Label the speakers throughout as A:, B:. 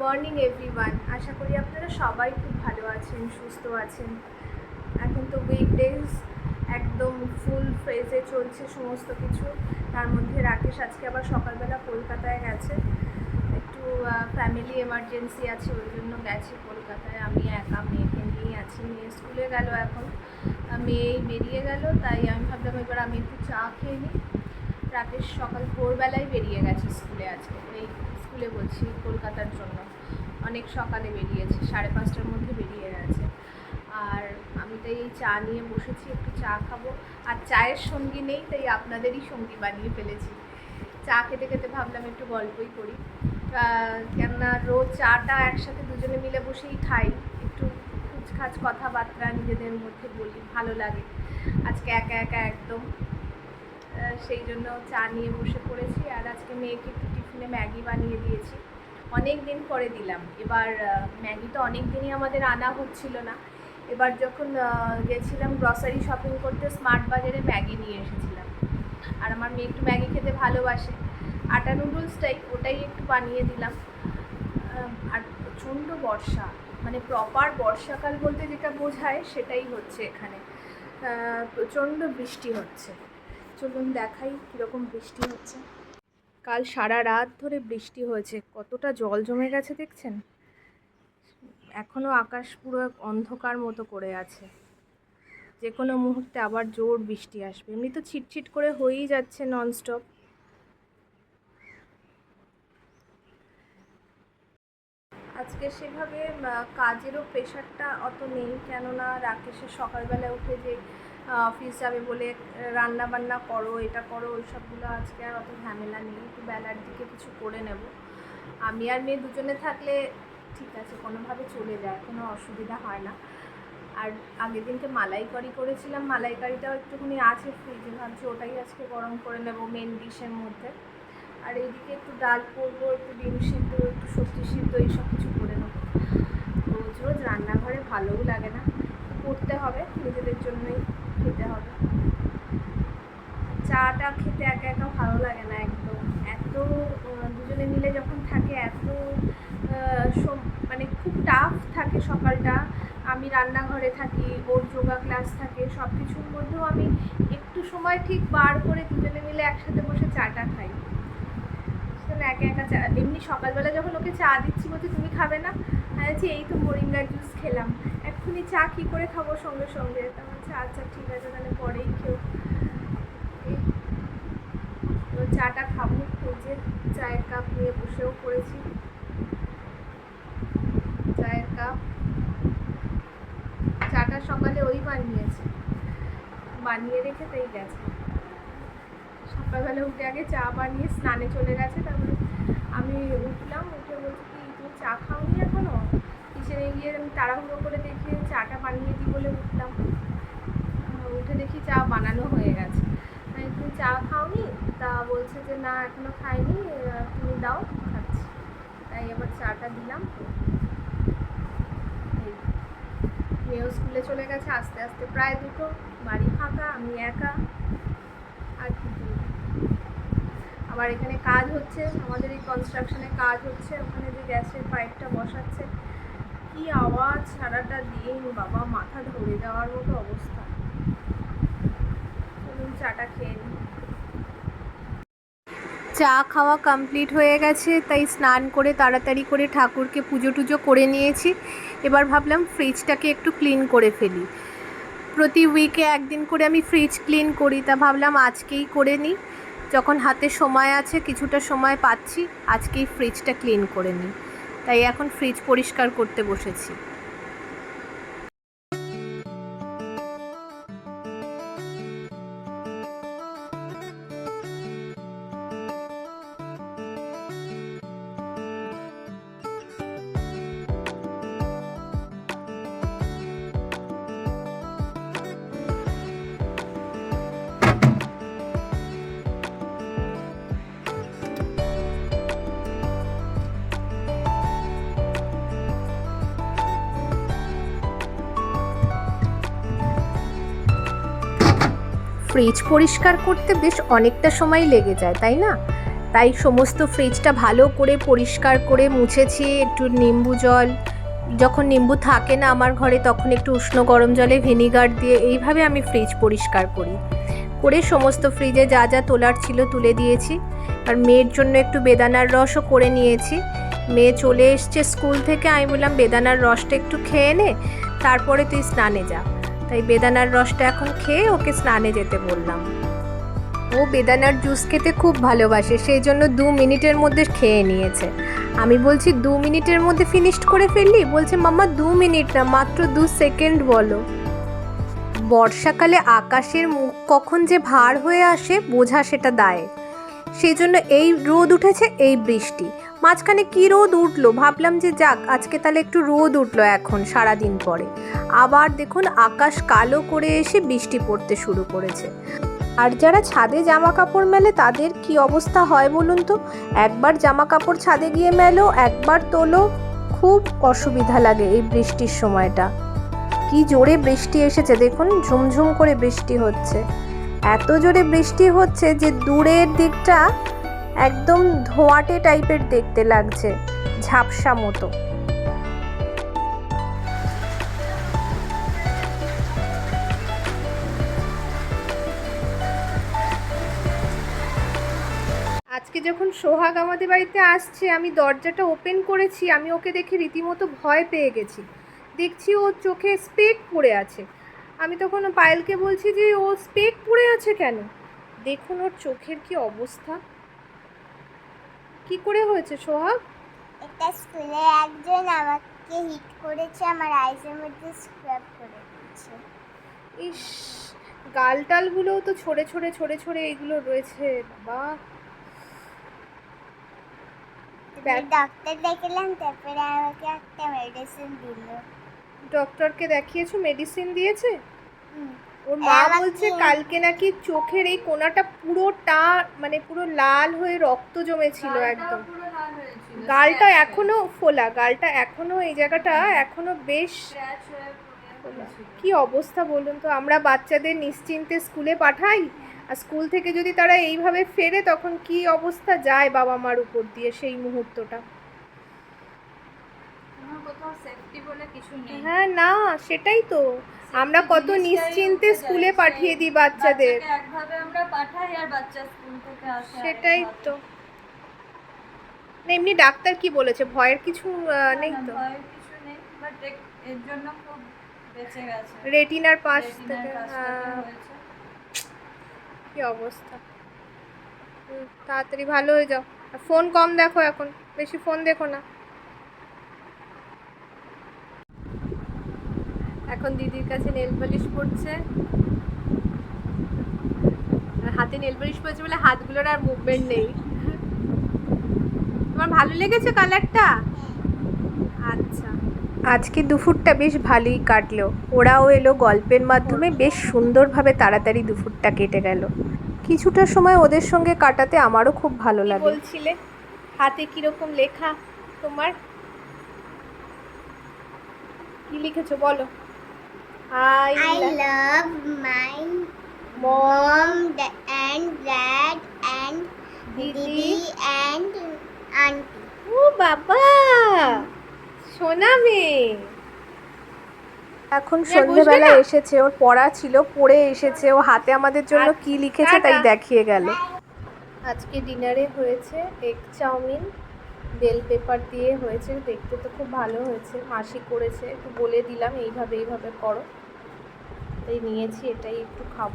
A: Morning everyone আশা করি আপনারা সবাই খুব ভালো আছেন, সুস্থ আছেন। এখন তো উইকডেজ একদম ফুল ফ্রেজে চলছে সমস্ত কিছু। তার মধ্যে রাকেশ আজকে আবার সকালবেলা কলকাতায় গেছে। একটু ফ্যামিলি এমার্জেন্সি আছে, ওই জন্য গেছে কলকাতায়। আমি একা, মেয়েকে নিয়েই আছি। মেয়ে স্কুলে গেল এখন। মেয়ে বেরিয়ে গেল, তাই আমি ভাবলাম এবার আমি একটু চা খেয়ে নিই। রাকেশ সকাল ভোরবেলায় বেরিয়ে গেছে স্কুলে আজকে। এই স্কুলে বলছি কলকাতার জন্য। অনেক সকালে বেরিয়েছে, সাড়ে পাঁচটার মধ্যে বেরিয়ে গেছে। আর আমি তাই এই চা নিয়ে বসেছি, একটু চা খাব। আর চায়ের সঙ্গী নেই, তাই আপনাদেরই সঙ্গী বানিয়ে ফেলেছি। চা খেতে খেতে ভাবলাম একটু গল্পই করি। কেননা রোজ চাটা একসাথে দুজনে মিলে বসেই খাই। একটু কুচখাচ কথাবার্তা নিজেদের মধ্যে বলি, ভালো লাগে। আজকে একা একা একদম। সেই জন্য চা নিয়ে বসে পড়েছি। আর আজকে মেয়েকে একটু টিফিনে ম্যাগি বানিয়ে দিয়েছি। অনেক দিন পরে দিলাম। এবার ম্যাগি তো অনেক দিনই আমাদের আনা হচ্ছিল না। এবার যখন গেছিলাম গ্রসারি শপিং করতে স্মার্ট বাজারে ম্যাগি নিয়ে এসেছিলাম। আর আমার মেয়ে একটু ম্যাগি খেতে ভালোবাসে। আটা নুডলসটাই ওটাই একটু বানিয়ে দিলাম। আর প্রচণ্ড বর্ষা। মানে প্রপার বর্ষাকাল বলতে যেটা বোঝায়, সেটাই হচ্ছে এখানে। প্রচণ্ড বৃষ্টি হচ্ছে। চলুন দেখাই কীরকম বৃষ্টি হচ্ছে। কাল সারা রাত ধরে বৃষ্টি হয়েছে। কতটা জল জমে গেছে দেখছেন? এখনও আকাশ পুরো অন্ধকার মতো করে আছে। যে কোনো মুহূর্তে আবার জোর বৃষ্টি আসবে। এমনি তো ছিটছিট করে হয়েই যাচ্ছে ননস্টপ। আজকে সেভাবে কাজেরও প্রেশারটা অত নেই। কেননা রাকেশের সকালবেলা উঠে যে অফিস যাবে বলে রান্না বান্না করো, এটা করো, ওইসবগুলো আজকে আর অত ঝামেলা নেই। একটু বেলার দিকে কিছু করে নেব। আমি আর মেয়ে দুজনে থাকলে ঠিক আছে, কোনোভাবে চলে যায়, কোনো অসুবিধা হয় না। আর আগের দিনকে মালাইকারি করেছিলাম। মালাইকারিটাও একটুখানি আছে ফ্রিজে ভাবছি ওটাই আজকে গরম করে নেব মেন ডিশের মধ্যে। আর এইদিকে একটু ডাল করব, একটু ডিম সিদ্ধ, একটু সবজি সিদ্ধ, এইসব কিছু করে নেব। রোজ রোজ রান্নাঘরে ভালোও লাগে না। করতে হবে, নিজেদের জন্যই খেতে হবে। চাটা খেতে একা একা ভালো লাগে না একদম। এত দুজনে মিলে যখন থাকে, এত মানে খুব টাফ থাকে সকালটা। আমি রান্নাঘরে থাকি, ওর যোগা ক্লাস থাকে সব কিছুর মধ্যেও আমি একটু সময় ঠিক বার করে দুজনে মিলে একসাথে বসে চাটা খাই। বুঝলেন, একা একা চা এমনি সকালবেলা যখন ওকে চা দিচ্ছি বলছে তুমি খাবে না? বলছি এই তো মরিঙ্গার জুস খেলাম। এক্ষুনি চা কী করে খাব সঙ্গে সঙ্গে? তা বলছে আচ্ছা ঠিক আছে তাহলে পরেই খেও। তো চাটা খাব যে চায়ের কাপ নিয়ে বসেও পড়েছি। চায়ের কাপ। চাটা সকালে ওই বানিয়েছে। বানিয়ে রেখে তাই গেছে। সকালবেলা উঠে আগে চা বানিয়ে স্নানে চলে গেছে, তারপরে আমি উঠলাম, উঠে বলছি কি, তুমি চা খাওনি এখনও? কিচেনে গিয়ে আমি তাড়াহুড়ো করে দেখি চাটা বানিয়ে দিই বলে উঠলাম। উঠে দেখি চা বানানো হয়ে গেছে। তুমি চা খাওনি? তা বলছে যে না, এখনও খাইনি তুমি দাও, খাচ্ছি। তাই আবার চাটা দিলাম। মেয়েও স্কুলে চলে গেছে, আস্তে আস্তে প্রায় দুটো, বাড়ি ফাঁকা, আমি একা। আর কি? আবার এখানে কাজ হচ্ছে, আমাদের এই কনস্ট্রাকশনে কাজ হচ্ছে, ওখানে যে গ্যাসের পাইপটা বসাচ্ছে। কি আওয়াজ, সারাটা দিন বাবা মাথা ধরে যাওয়ার মতো অবস্থা। চাটা খেয়ে নিই। চা খাওয়া কমপ্লিট হয়ে গেছে, তাই স্নান করে তাড়াতাড়ি করে ঠাকুরকে পুজো টুজো করে নিয়েছি। এবার ভাবলাম ফ্রিজটাকে একটু ক্লিন করে ফেলি। প্রতি উইকে একদিন করে আমি ফ্রিজ ক্লিন করি, তা ভাবলাম আজকেই করে নিই। যখন হাতে সময় আছে, কিছুটা সময় পাচ্ছি, আজকেই ফ্রিজটা ক্লিন করে নিই। তাই এখন ফ্রিজ পরিষ্কার করতে বসেছি। ফ্রিজ পরিষ্কার করতে বেশ অনেকটা সময় লেগে যায়, তাই না? তাই সমস্ত ফ্রিজটা ভালো করে পরিষ্কার করে মুছেছি, একটু নিম্বু জল। যখন নিম্বু থাকে না আমার ঘরে, তখন একটু উষ্ণ গরম জলে ভিনিগার দিয়ে এইভাবে আমি ফ্রিজ পরিষ্কার করি। করে সমস্ত ফ্রিজে যা যা তোলার ছিল তুলে দিয়েছি। আর মেয়ের জন্য একটু বেদানার রসও করে নিয়েছি। মেয়ে চলে এসছে স্কুল থেকে, আমি বললাম, বেদানার রসটা একটু খেয়ে নে, তারপরে তুই স্নানে যা। তাই বেদানার রসটা এখন খেয়ে ওকে স্নানে যেতে বললাম। ও বেদানার জুস খেতে খুব ভালোবাসে, সেই জন্য দু মিনিটের মধ্যে খেয়ে নিয়েছে। আমি বলছি, দু মিনিটের মধ্যে ফিনিশড করে ফেললি? বলছে, মাম্মা, দু মিনিট না, মাত্র দু সেকেন্ড বলো। বর্ষাকালে আকাশের মুখ কখন যে ভার হয়ে আসে, বোঝা সেটা দায়। সেই জন্য এই রোদ উঠেছে, এই বৃষ্টি। মাঝখানে কি রোদ উঠল? ভাবলাম যে যাক, আজকে তাহলে একটু রোদ উঠল এখন, সারাদিন পরে। আবার দেখুন, আকাশ কালো করে এসে বৃষ্টি পড়তে শুরু করেছে। আর যারা ছাদে জামা কাপড় মেলে, তাদের কি অবস্থা হয় বলুন তো? একবার জামা কাপড় ছাদে গিয়ে মেলো, একবার তোলো, খুব অসুবিধা লাগে এই বৃষ্টির সময়টা। কি জোরে বৃষ্টি এসেছে দেখুন, ঝুমঝুম করে বৃষ্টি হচ্ছে। এত জোরে বৃষ্টি হচ্ছে যে দূরের দিকটা একদম ধোঁয়াটে টাইপের দেখতে লাগছে, ঝাপসা মতো। আজকে যখন সোহাগ আমাদের বাড়িতে আসছে, আমি দরজাটা ওপেন করেছি, আমি ওকে দেখে রীতিমতো ভয় পেয়ে গেছি। দেখছি ওর চোখে স্পেক পড়ে আছে। আমি তখন পায়েলকে বলছি যে, ও স্পেক পড়ে আছে কেন? দেখুন ওর চোখের কি অবস্থা। কি করে হয়েছে সোহাগ?
B: একটা স্কুলে একজন আমাকে হিট করেছে আমার আইসের মধ্যে স্ক্রাব করে দিয়েছে।
A: ইস গাল টালগুলোও তো ছড়ে ছড়ে ছড়ে ছড়ে এগুলো রয়েছে বাবা।
B: ডক্টর দেখালাম তারপরে আমাকে একটা মেডিসিন দিল।
A: ডক্টরকে দেখিয়েছো মেডিসিন দিয়েছে?
B: হুম।
A: ওর মা বলছে কালকে নাকি চোখের এই কোনাটা পুরোটা মানে পুরো লাল হয়ে রক্ত জমেছিল একদম। গালটা এখনও ফোলা গালটা এখনও এই জায়গাটা এখনও বেশ কি অবস্থা বলুন তো? আমরা বাচ্চাদের নিশ্চিন্তে স্কুলে পাঠাই আর স্কুল থেকে যদি তারা এইভাবে ফেরে তখন কি অবস্থা যায় বাবা মার উপর দিয়ে সেই মুহূর্তটা? হ্যাঁ না সেটাই তো। আমরা কত নিশ্চিন্তে স্কুলে পাঠিয়ে দিই বাচ্চাদের।
C: একভাবে আমরা পাঠাই আর বাচ্চা স্কুল থেকে আসে
A: সেটাই তো। এমনি ডাক্তার কি বলেছে? ভয়ের কিছু নেই তো?
C: ভয়ের কিছু নেই বাট এর জন্য খুব বেঁচে গেছে।
A: রেটিনার পাশ থেকে হ্যাঁ। কি অবস্থা? তাড়াতাড়ি ভালো হয়ে যাও। আর ফোন কম দেখো এখন বেশি ফোন দেখো না। এখন দিদির কাছে নেল পালিশ পড়ছে আর হাতে নেল পালিশ পড়ছে বলে হাতগুলোর আর মুভমেন্ট নেই। তোমার ভালো লেগেছে কালারটা আচ্ছা। আজকে দুপুরটা বেশ ভালোই কাটলো। ওরাও এলো গল্পের মাধ্যমে বেশ সুন্দরভাবে তাড়াতাড়ি দুপুরটা কেটে গেল। কিছুটা সময় ওদের সঙ্গে কাটাতে আমারও খুব ভালো লাগে। বলছিলে? হাতে কীরকম লেখা তোমার? কি লিখেছো বলো। I
B: I love my
A: mom
B: mom and dad and
A: didi
B: didi and auntie.
A: ও বাবা সোনা মেয়ে এখন
C: বুঝবে
A: সন্ধ্যেবেলা এসেছে ওর পড়া ছিল পড়ে এসেছে ও হাতে আমাদের জন্য কি লিখেছে তাই দেখিয়ে গেল। আজকে ডিনারে হয়েছে এগ চাউমিন বেল পেপার দিয়ে হয়েছে দেখতে তো খুব ভালো হয়েছে মাসি করেছে একটু বলে দিলাম এইভাবে এইভাবে করো। তাই নিয়েছি, এটাই একটু খাব।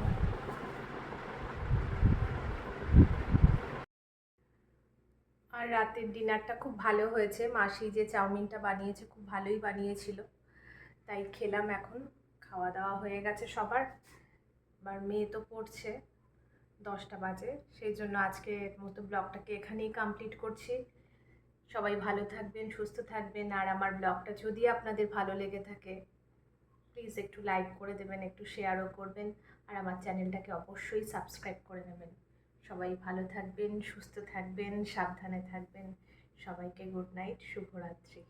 A: আর রাতের ডিনারটা খুব ভালো হয়েছে। মাসি যে চাউমিনটা বানিয়েছে খুব ভালোই বানিয়েছিল। তাই খেলাম এখন, খাওয়া দাওয়া হয়ে গেছে সবার। এবার মেয়ে তো পড়ছে, দশটা বাজে। সেই জন্য আজকের মতো ব্লগটাকে এখানেই কমপ্লিট করছি। সবাই ভালো থাকবেন, সুস্থ থাকবেন। আর আমার ব্লগটা যদি আপনাদের ভালো লেগে থাকে প্লিজ একটু লাইক করে দেবেন, একটু শেয়ারও করবেন, আর আমার চ্যানেলটাকে অবশ্যই সাবস্ক্রাইব করে নেবেন। সবাই ভালো থাকবেন, সুস্থ থাকবেন, সাবধানে থাকবেন। সবাইকে গুড নাইট শুভরাত্রি।